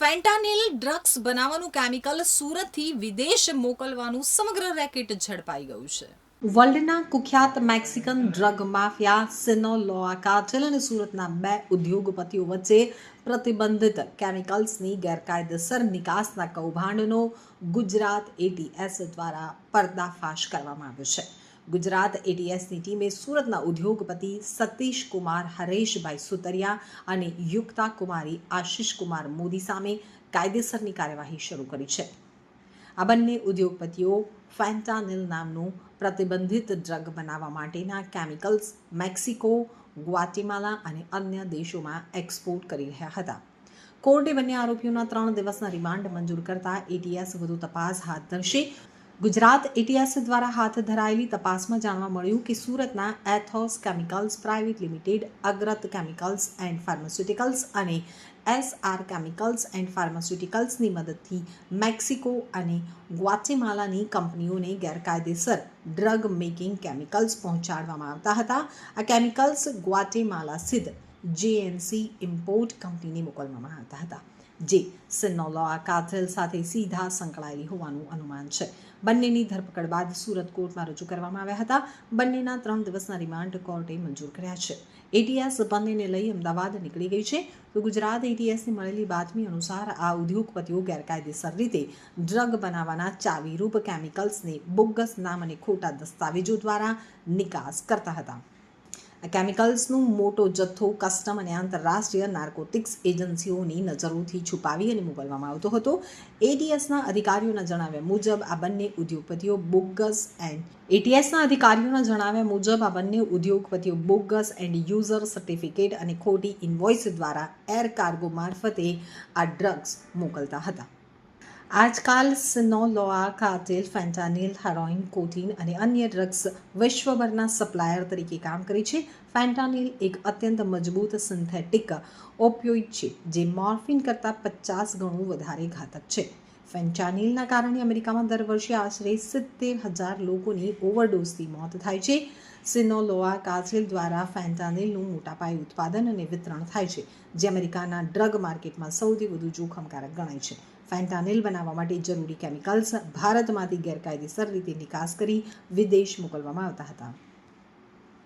ફેન્ટાનિલ drugs બનાવવાનું chemical સુરતથી વિદેશ મોકલવાનું સમગ્ર રેકેટ ઝડપાઈ ગયું છે. વર્લ્ડના કુખ્યાત Mexican drug mafia Sinaloa cartel અને સુરતના બે ઉદ્યોગપતિઓ વચ્ચે પ્રતિબંધિત કેમિકલ્સની ગેરકાયદેસર નિકાસના કૌભાંડનો ગુજરાત એટીએસ દ્વારા પર્દાફાશ કરવામાં આવ્યો છે. ગુજરાત એટીએસની ટીમે સુરતના ઉદ્યોગપતિ સતીશ કુમાર હરેશભાઈ સુતરિયા અને યુક્તા કુમારી આશિષ કુમાર મોદી સામે કાયદેસરની કાર્યવાહી શરૂ કરી છે. આ બંને ઉદ્યોગપતિઓ ફેન્ટાનિલ નામનું પ્રતિબંધિત ડ્રગ બનાવવા માટેના કેમિકલ્સ મેક્સિકો, ગ્વાટેમાલા અને અન્ય દેશોમાં એક્સપોર્ટ કરી રહ્યા હતા. કોર્ટે બંને આરોપીઓના ત્રણ દિવસના રિમાન્ડ મંજૂર કરતા એટીએસ વધુ તપાસ હાથ ધરશે. ગુજરાત એટીએસ દ્વારા હાથ ધરાયેલી તપાસમાં જાણવા મળ્યું કે સુરતના Athos chemicals private limited, Agrat chemicals and pharmaceuticals અને એસઆર કેમિકલ્સ એન્ડ ફાર્માસ્યુટિકલ્સની મદદથી મેક્સિકો અને ગ્વાચેમાલાની કંપનીઓને ગેરકાયદેસર ડ્રગ મેકિંગ કેમિકલ્સ પહોંચાડવામાં આવતા હતા. આ કેમિકલ્સ ગ્વાટેમાલા સ્થિત જેએનસી ઇમ્પોર્ટ કંપનીને મોકલવામાં આવતા હતા. જે સિનોલોઆ કાથલ સાથે સીધા સંકળાયેલી હોવાનું અનુમાન છે. બંનેની ધરપકડ બાદ સુરત કોર્ટમાં રજૂ કરવામાં આવ્યા હતા. બંનેના ત્રણ દિવસના રિમાન્ડ કોર્ટે મંજૂર કર્યા છે. એટીએસ બંનેને લઈ અમદાવાદ નીકળી ગઈ છે. તો ગુજરાત એટીએસની મળેલી બાતમી અનુસાર આ ઉદ્યોગપતિઓ ગેરકાયદેસર રીતે ડ્રગ બનાવવાના ચાવીરૂપ કેમિકલ્સને બોગસ નામ અને ખોટા દસ્તાવેજો દ્વારા નિકાસ કરતા હતા. આ કેમિકલ્સનું મોટો જથ્થો કસ્ટમ અને આંતરરાષ્ટ્રીય નાર્કોટિક્સ એજન્સીઓની નજરોથી છુપાવી અને મોકલવામાં આવતો હતો. એટીએસના અધિકારીઓના જણાવ્યા મુજબ આ બંને ઉદ્યોગપતિઓ બોગસ એન્ડ એટીએસના અધિકારીઓના જણાવ્યા મુજબ આ બંને ઉદ્યોગપતિઓ બોગસ એન્ડ યુઝર સર્ટિફિકેટ અને ખોટી ઇન્વોઇસ દ્વારા એર કાર્ગો મારફતે આ ડ્રગ્સ મોકલતા હતા. આજકાલ સિનોલોઆ કાર્ટેલ ફેન્ટાનિલ, હેરોઇન કોટીન અને અન્ય ડ્રગ્સ વિશ્વભરના સપ્લાયર તરીકે કામ કરે છે. ફેન્ટાનિલ એક અત્યંત મજબૂત સિન્થેટિક ઓપિયોઇડ છે, જે મોર્ફિન કરતાં પચાસ ગણું વધારે ઘાતક છે. ફેન્ટાનિલના કારણે અમેરિકામાં દર વર્ષે આશરે સિત્તેર હજાર લોકોની ઓવરડોઝથી મોત થાય છે. સિનોલોઆ કાર્ટેલ દ્વારા ફેન્ટાનિલનું મોટા પાયે ઉત્પાદન અને વિતરણ થાય છે, જે અમેરિકાના ડ્રગ માર્કેટમાં સૌથી વધુ જોખમકારક ગણાય છે. ફેન્ટાનિલ બનાવવા માટે જરૂરી કેમિકલ્સ ભારતમાંથી ગેરકાયદેસર રીતે નિકાસ કરી વિદેશ મોકલવામાં આવતા હતા.